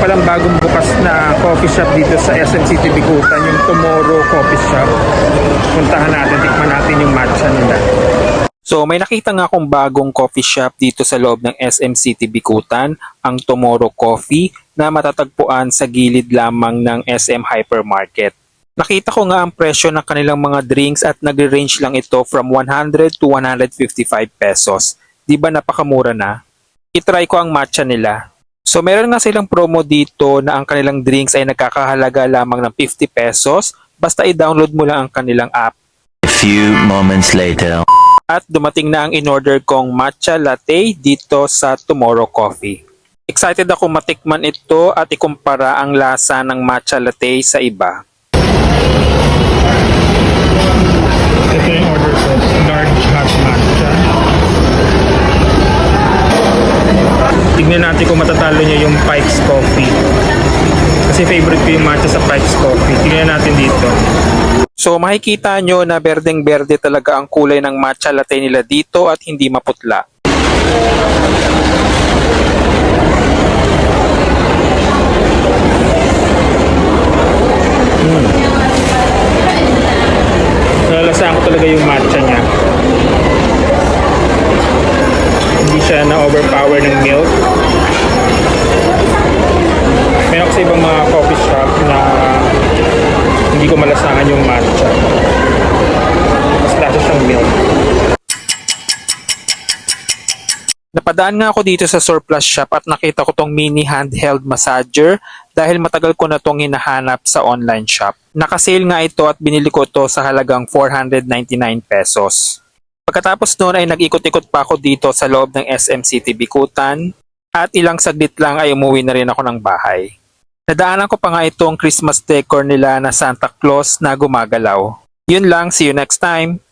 palang bagong bukas na coffee shop dito sa SM City Bikutan, yung Tomorrow Coffee Shop. Puntahan natin, tikman natin yung matcha nila. So may nakita nga akong bagong coffee shop dito sa loob ng SM City Bikutan, ang Tomorrow Coffee na matatagpuan sa gilid lamang ng SM Hypermarket. Nakita ko nga ang presyo ng kanilang mga drinks at nagre-range lang ito from 100 to 155 pesos. Di ba napakamura na? Itry ko ang matcha nila. So meron nga silang promo dito na ang kanilang drinks ay nagkakahalaga lamang ng 50 pesos basta i-download mo lang ang kanilang app. A few moments later. At dumating na ang in-order kong matcha latte dito sa Tomorrow Coffee. Excited ako matikman ito at ikumpara ang lasa ng matcha latte sa iba. Tignan natin kung matatalo niya yung Pikes Coffee. Kasi favorite ko yung matcha sa Pikes Coffee. Tignan natin dito. So makikita nyo na berdeng-berde talaga ang kulay ng matcha latte nila dito at hindi maputla. Mm. Nalalasaan ko talaga yung matcha niya. Hindi siya na-overpower ng milk. Meron kasi ibang mga coffee shop na hindi ko malasahan yung matcha. Mas lasa siyang milk. Napadaan nga ako dito sa surplus shop at nakita ko tong mini handheld massager dahil matagal ko na tong hinahanap sa online shop. Nakasale nga ito at binili ko to sa halagang 499 pesos. Pagkatapos noon ay nag-ikot-ikot pa ako dito sa loob ng SM City Bikutan at ilang saglit lang ay umuwi na rin ako ng bahay. Nadaanan ko pa nga itong Christmas decor nila na Santa Claus na gumagalaw. Yun lang, see you next time!